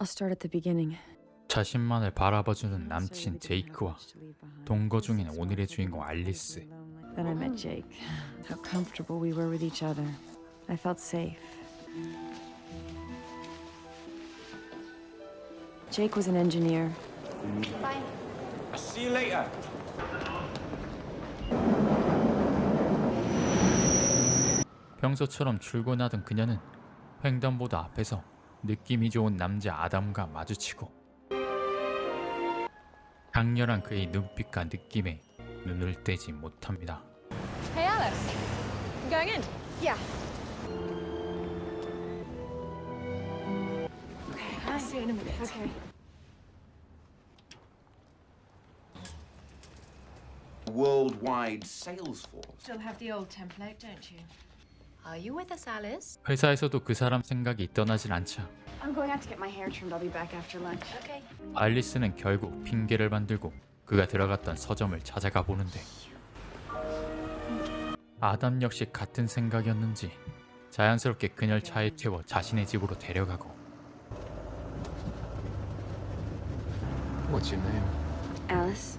I'll start at the beginning. 자신만을 바라봐주는 남친 제이크와 동거 중인 오늘의 주인공 알리스. Then I met Jake. How comfortable we were with each other. I felt safe. Jake was an engineer. See you later. 평소처럼 출근하던 그녀는 횡단보도 앞에서 느낌이 좋은 남자 아담과 마주치고 강렬한 그의 눈빛과 느낌에 눈을 떼지 못합니다. Hey, Alice. You going in? Yeah. Okay, I'll see you in a minute. Okay. Worldwide sales force. Still have the old template, don't you? Are you with us, Alice? 회사에서도 그 사람 생각이 떠나질 않자 I'm going out to get my hair trimmed. I'll be back after lunch. Okay. 알리스는 결국 핑계를 만들고 그가 들어갔던 서점을 찾아가 보는데 아담 역시 같은 생각이었는지 자연스럽게 그녀를 차에 태워 자신의 집으로 데려가고 What's your name? Alice.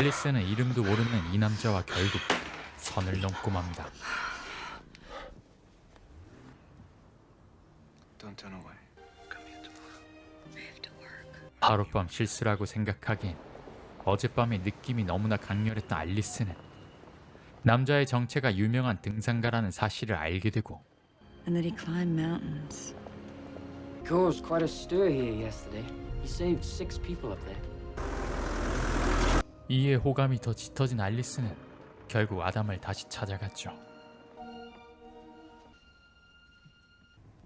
알리스는 이름도 모르는 이 남자와 결국 선을 넘고 맙니다. 하룻밤 실수라고 생각하기엔 어젯밤의 느낌이 너무나 강렬했던 알리스는 남자의 정체가 유명한 등산가라는 사실을 알게 되고 And that he climbed mountains. Caused quite a stir here yesterday. He saved six people up there. 이에 호감이 더 짙어진 알리스는 결국 아담을 다시 찾아갔죠.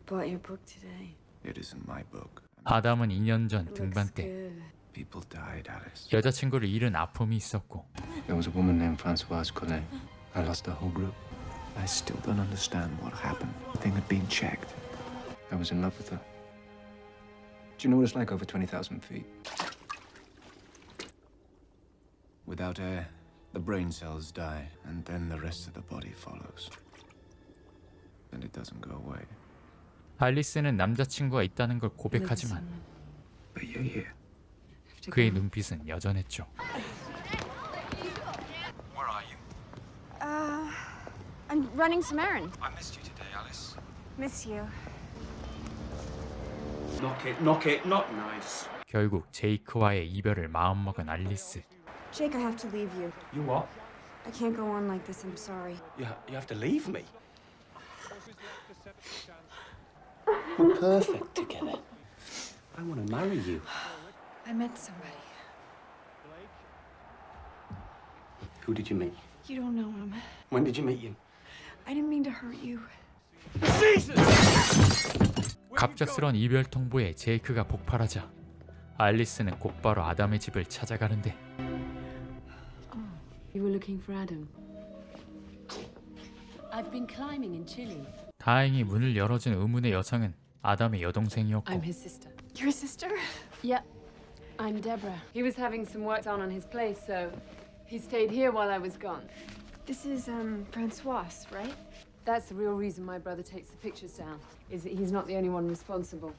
Bought your book today. It isn't my book. 아담은 2년 전 Looks 등반 때 good. People died, Alice. 여자친구를 잃은 아픔이 있었고 There was a woman named Francoise Collet. I lost the whole group. I still don't understand what happened. The thing had been checked. I was in love with her. Do you know what it's like over 20,000 feet? Without air, the brain cells die, and then the rest of the body follows. And it doesn't go away. 알리스는 남자친구가 있다는 걸 고백하지만 But you're here. 그의 눈빛은 여전했죠. Where are you? Uh, I'm running some errands. I missed you today, Alice. Miss you. Knock it, knock it, not nice. 결국 제이크와의 이별을 마음먹은 알리스. Jake, I have to leave you. You what? I can't go on like this. I'm sorry. You, ha- you have to leave me. We're perfect together. I want to marry you. I met somebody. Who did you meet? You don't know him. When did you meet him? I didn't mean to hurt you. 갑작스런 이별 통보에 제이크가 폭발하자 알리스는 곧바로 아담의 집을 찾아가는데 looking for Adam. I've been climbing in Chile. 다행히 문을 열어준 의문의 여성은 아담의 여동생이었고 I'm his sister. Your sister? Yeah, I'm Deborah. He was having some work done on his place, so he stayed here while I was gone. This is um Francois, right? That's the real reason my brother takes the pictures down, is that he's not the only one responsible.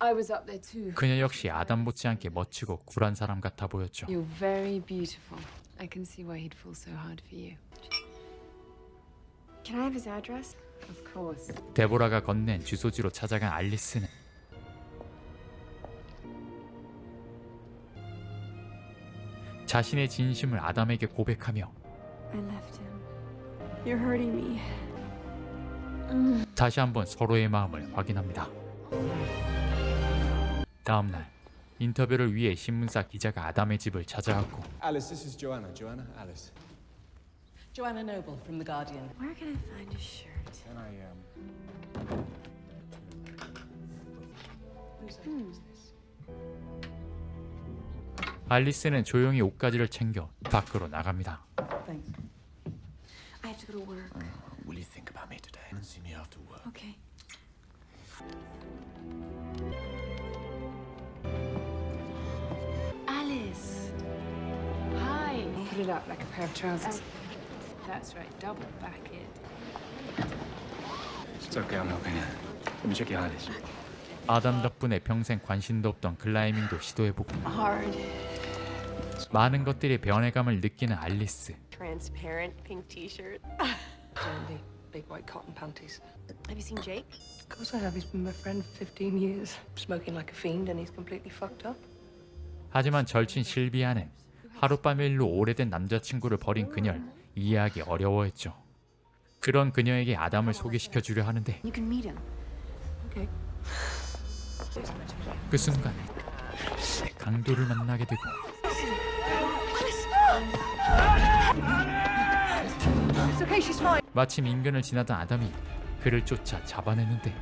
I was up there too. 그녀 역시 아담 못지않게 멋지고 굴한 사람 같아 보였죠. You're very beautiful. I can see why he'd fall so hard for you. Can I have his address? Of course. 데보라가 건넨 주소지로 찾아간 알리스는 자신의 진심을 아담에게 고백하며 I left him. You're hurting me. 다시 한번 서로의 마음을 확인합니다. 다음 날 인터뷰를 위해 신문사 기자가 아담의 집을 찾아갔고 Alice, this is Joanna. Joanna, Alice. Joanna Noble from The Guardian. Where can I find a shirt? Can I, um... 알리스는 조용히 옷가지를 챙겨 밖으로 나갑니다. Thanks. I have to go to work. Will you think about me today and see me after work? Okay. Put it up like a pair of trousers. That's right, double back it. It's okay, I'm helping you. Let me check your eyelids. 아담 덕분에 평생 관심도 없던 클라이밍도 시도해보고 Hard. 많은 것들의 변해감을 느끼는 알리스. Transparent pink t-shirt. Dandy. Big white cotton panties. Have you seen Jake? Of course I have. He's been my friend for 15 years. Smoking like a fiend and he's completely fucked up. 하지만 절친 실비아는 하룻밤 일로 오래된 남자친구를 버린 그녀를 이해하기 어려워했죠. 그런 그녀에게 아담을 소개시켜 주려 하는데 You can meet him. Okay. 그 순간 강도를 만나게 되고 It's okay, she's fine. 마침 인근을 지나던 아담이 그를 쫓아 잡아내는데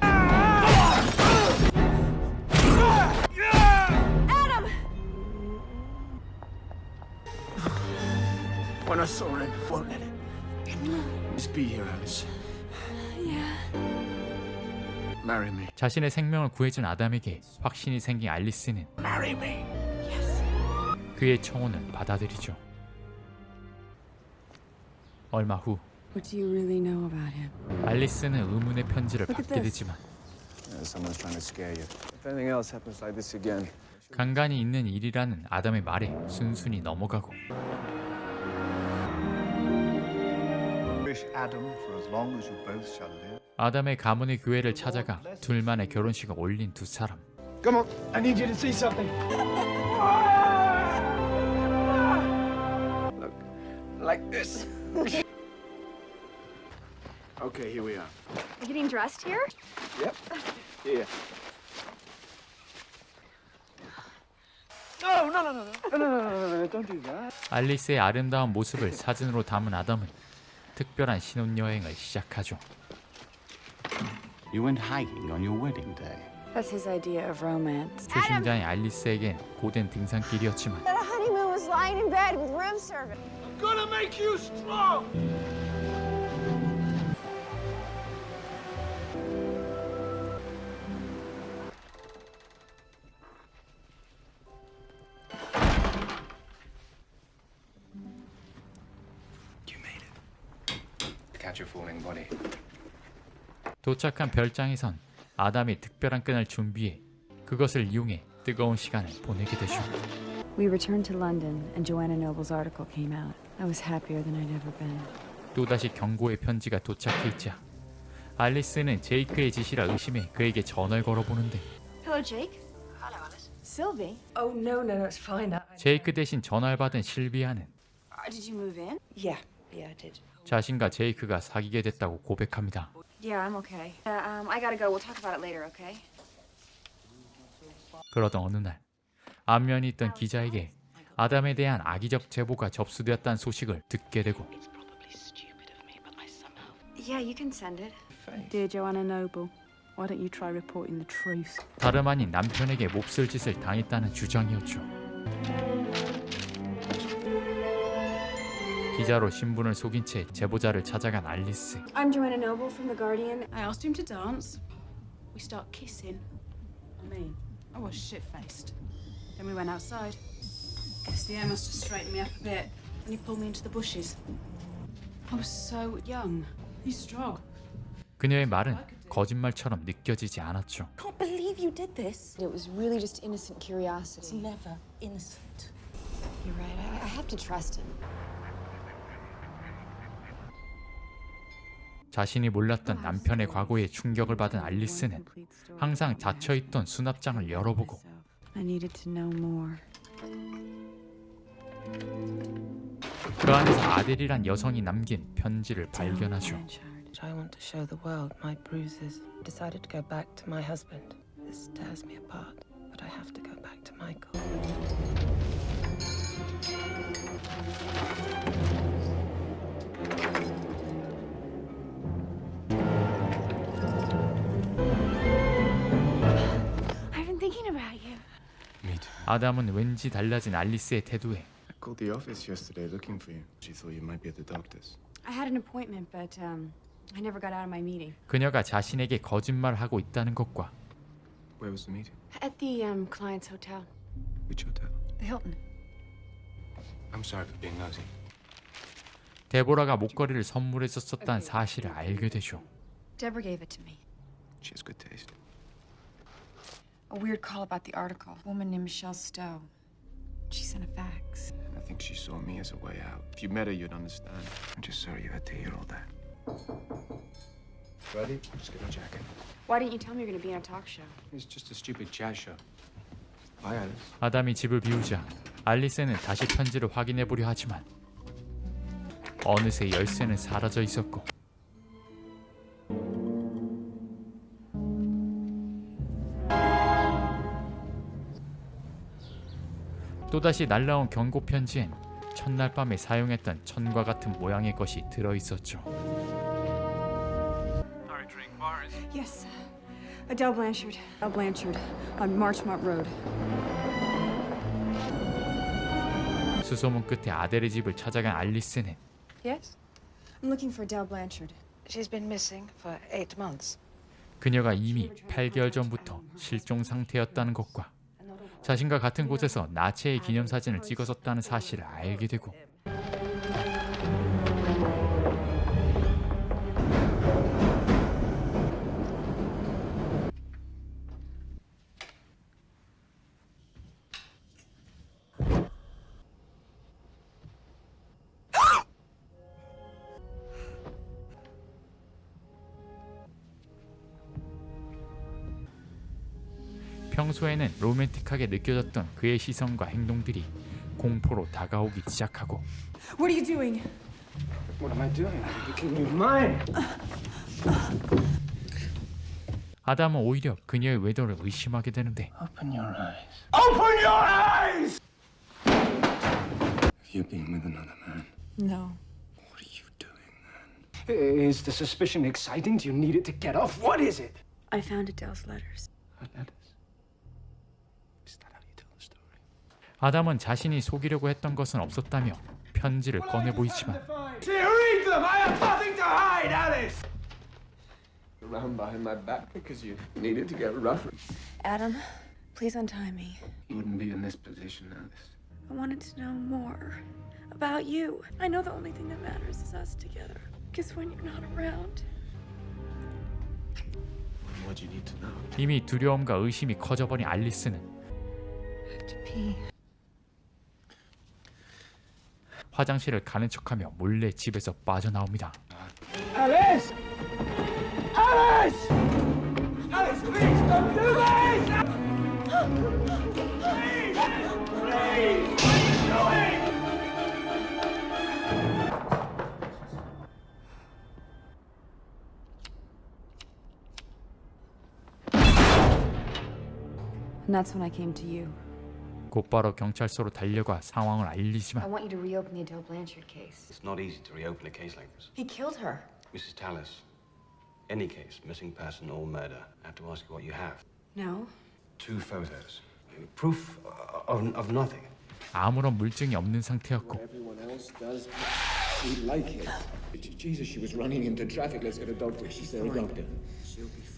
I saw him, won't it. Just be here, Alice. Yeah. Marry me. 자신의 생명을 구해준 아담에게 확신이 생긴 알리스는 Marry me. 그의 청혼을 받아들이죠. 얼마 후 What do you really know about him? 알리스는 의문의 편지를 Look at 받게 this. 되지만 Yeah, someone's trying to scare you. If anything else happens like this again, 간간히 있는 일이라는 아담의 말에 순순히 넘어가고 아담의 가문의 교회를 찾아가 둘만의 결혼식을 올린 두 사람. come on. I need you to see something. Look, like this. okay, here we are. Getting dressed here? Yep. Here. No, no, no, no, no, no, no, no, no, no, don't do that. 알리스의 아름다운 모습을 사진으로 담은 아담은 특별한 신혼여행을 시작하죠. You went hiking on your wedding day. That's his idea of romance. 초심자인 알리스에겐 고된 등산길이었지만 The honeymoon was lying in bed with room service. You 도착한 별장에선 아담이 특별한 끈을 준비해 그것을 이용해 뜨거운 시간을 보내게 되죠. We returned to London, and Joanna Noble's article came out. I was happier than I'd ever been. 또다시 경고의 편지가 도착해 있자 알리스는 제이크의 짓이라 의심해 그에게 전화를 걸어보는데 Hello, Jake. Hello, Alice. Sylvie. Oh, no, no, no, it's fine. I, 제이크 대신 전화를 받은 실비아는 did you move in? yeah, yeah, I did. 자신과 제이크가 사귀게 됐다고 고백합니다. Yeah, I'm okay. Uh, um, I gotta go. We'll talk about it later, okay? 그러던 어느 날 안면이 있던 기자에게 아담에 대한 악의적 제보가 접수되었다는 소식을 듣게 되고 Yeah, you can send it. Dear Joanna Noble, why don't you try reporting the truth? 다름 아닌 남편에게 몹쓸 짓을 당했다는 주장이었죠. 기자로 신분을 속인 채 제보자를 찾아간 알리스. I'm Joanna Noble from The Guardian. I asked him to dance. We start kissing. I mean, I was shit faced. Then we went outside. Guess the air must have straightened me up a bit. Then he pulled me into the bushes. I was so young. He's strong. 그녀의 말은 거짓말처럼 느껴지지 않았죠. can't believe you did this. It was really just innocent curiosity. never innocent. You're right. I, I have to trust him. 자신이 몰랐던 남편의 과거에 충격을 받은 알리스는 항상 닫혀있던 수납장을 열어보고. 그 안에서 아델이란 여성이 남긴 편지를 발견하죠. I want to show the world my bruises. Decided to go back to my husband. This tears me apart, but I have to go back to Michael. 아담은 왠지 달라진 알리스의 태도에 I called the office yesterday looking for you. She thought you might be at the doctor's. I had an appointment, but um, I never got out of my meeting. 그녀가 자신에게 거짓말하고 있다는 것과 Where was the meeting? At the um, client's hotel. Which hotel? The Hilton. I'm sorry for being nosy. 데보라가 목걸이를 선물했었다는 사실을 알게 되죠. Deborah gave it to me. She has good taste. A weird call about the article. A woman named Michelle Stowe. She sent a fax. I think she saw me as a way out. If you met her, you'd understand. I'm just sorry you had to hear all that. Ready? Just get a jacket. Why didn't you tell me you're going to be on a talk show? It's just a stupid jazz show. Bye, Alice. 아담이 집을 비우자 알리스는 다시 편지를 확인해 보려 하지만 어느새 열쇠는 사라져 있었고 또다시 날라온 경고 편지엔 첫날 밤에 사용했던 천과 같은 모양의 것이 들어 있었죠. Yes. Adele Blanchard. Adele Blanchard on Marchmont Road. 수소문 끝에 아델의 집을 찾아간 알리스는 Yes? I'm looking for Adele Blanchard. She's been missing for eight months. 그녀가 이미 8개월 전부터 실종 상태였다는 것과 자신과 같은 곳에서 나체의 기념사진을 찍었었다는 사실을 알게 되고 평소에는 로맨틱하게 느껴졌던 그의 시선과 행동들이 공포로 다가오기 시작하고 What are you doing? What am I doing? You can use mine. 아담은 오히려 그녀의 외도를 의심하게 되는데 Open your eyes. Open your eyes! Have you been with another man? No. What are you doing Is the suspicion exciting? Do you need it to get off? What is it? I found Adele's letters. What letters? Is that how you tell the story? 아담은 자신이 속이려고 했던 것은 없었다며 편지를 꺼내 보이지만 See, read them! I have nothing to hide, Alice! Around behind my back because you needed to get rough. Adam, please untie me. You wouldn't be in this position, Alice. I wanted to know more about you. I know the only thing that matters is us together. Because when you're not around, What do you need to know? 이미 두려움과 의심이 커져버린 알리스는 to pee. 화장실을 가는 척하며 몰래 집에서 빠져나옵니다. Alice! Alice! Alice, please don't do this! Please! Please! What are you doing? And that's when I came to you. 곧바로 경찰서로 달려가 상황을 I 알리지만 want you to reopen the Adele Blanchard case. It's not easy to reopen a case like this. He killed her. Mrs. Tallis, any case, missing person or murder, I have to ask you what you have. No? Two photos. Proof of, of nothing. 아무런 물증이 없는 상태였고 Everyone else does. We like it. Jesus, she was running into traffic. Let's get a doctor. She's there, a doctor. She'll be fine.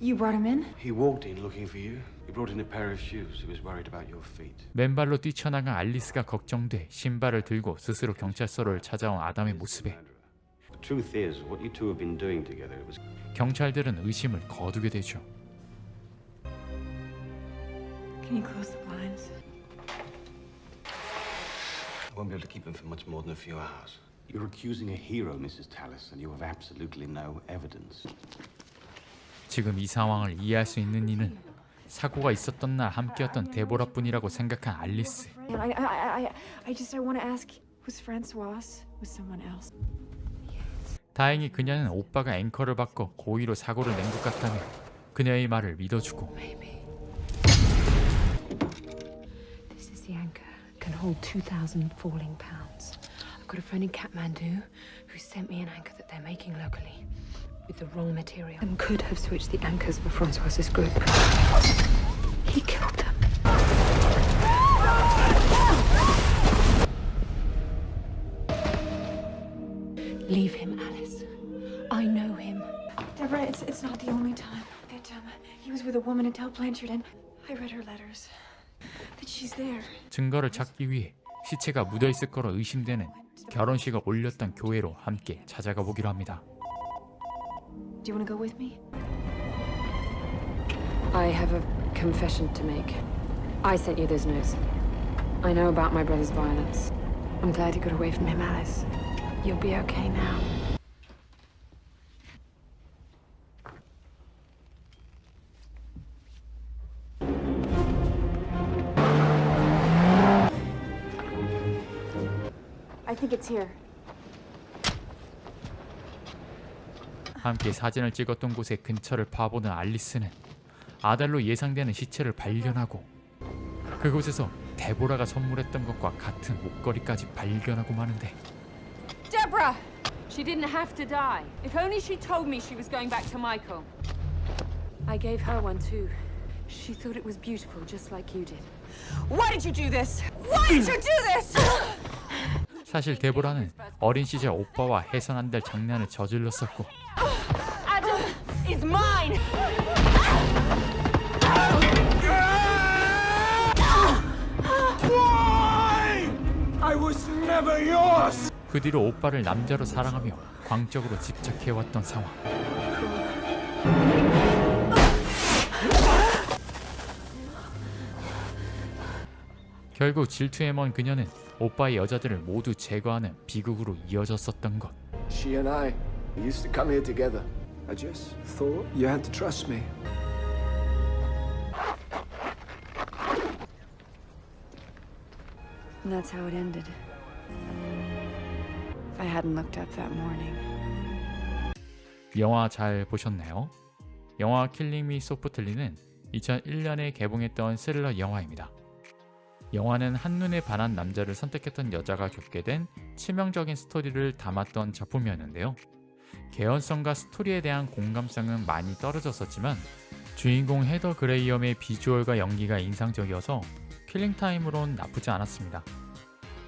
You brought him in? He walked in looking for you. He brought in a pair of shoes. He was worried about your feet. 맨발로 뛰쳐나간 알리스가 걱정돼 신발을 들고 스스로 경찰서를 찾아온 아담의 모습에 The truth is, what you two have been doing together was 경찰들은 의심을 거두게 되죠. Can you close the blinds? I won't be able to keep him for much more than a few hours. You're accusing a hero, Mrs. Tallis, and you have absolutely no evidence. 지금 이 상황을 이해할 수 있는 이는 사고가 있었던 날 함께였던 데보라뿐이라고 생각한 알리스. And I, I, I, I, I just, I want to ask, was Francoise with someone else? 다행히 그녀는 오빠가 앵커를 바꿔 고의로 사고를 낸 것 같다며 그녀의 말을 믿어주고 This is the anchor. Can hold 2,000 falling pounds. I've got a friend in Kathmandu who sent me an anchor that they're making locally with the wrong material and could have switched the anchors for Francois's group. He killed them. Leave him, Alice. I know him. Deborah, it's, it's not the only time that um, he was with a woman, Adele Blanchard, and I read her letters. That she's there. 증거를 찾기 위해 시체가 묻어 있을 거로 의심되는 결혼식을 올렸던 교회로 함께 찾아가 보기로 합니다. Do you want to go with me? I have a confession to make. I sent you those notes. I know about my brother's violence. I'm glad you got away from him, Alice. You'll be okay now. I think it's here. 함께 사진을 찍었던 곳의 근처를 파보는 알리스는 아달로 예상되는 시체를 발견하고 그곳에서 데보라가 선물했던 것과 같은 목걸이까지 발견하고 마는데 Deborah! She didn't have to die. If only she told me she was going back to Michael. I gave her one too. She thought it was beautiful, just like you did. Why did you do this? Why did you do this? 사실 데보라는 어린 시절 오빠와 해선 안 될 장난을 저질렀었고 Adam is mine! I was never yours! 그 뒤로 오빠를 남자로 사랑하며 광적으로 집착해왔던 상황 결국 질투에 먼 그녀는 오빠의 여자들을 모두 제거하는 비극으로 이어졌었던 것 She and I we used to come here together. I just thought you had to trust me. And that's how it ended. If I hadn't looked up that morning. 영화 잘 보셨나요? 영화 킬링 미 소프트리는 2001년에 개봉했던 스릴러 영화입니다. 영화는 한눈에 반한 남자를 선택했던 여자가 겪게 된 치명적인 스토리를 담았던 작품이었는데요. 개연성과 스토리에 대한 공감성은 많이 떨어졌었지만 주인공 헤더 그레이엄의 비주얼과 연기가 인상적이어서 킬링타임으론 나쁘지 않았습니다.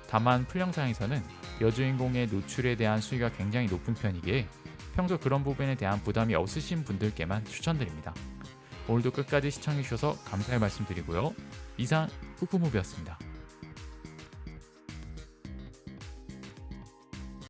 다만 풀영상에서는 여주인공의 노출에 대한 수위가 굉장히 높은 편이기에 평소 그런 부분에 대한 부담이 없으신 분들께만 추천드립니다. 오늘도 끝까지 시청해주셔서 감사의 말씀드리고요. 이상 후쿠무비였습니다.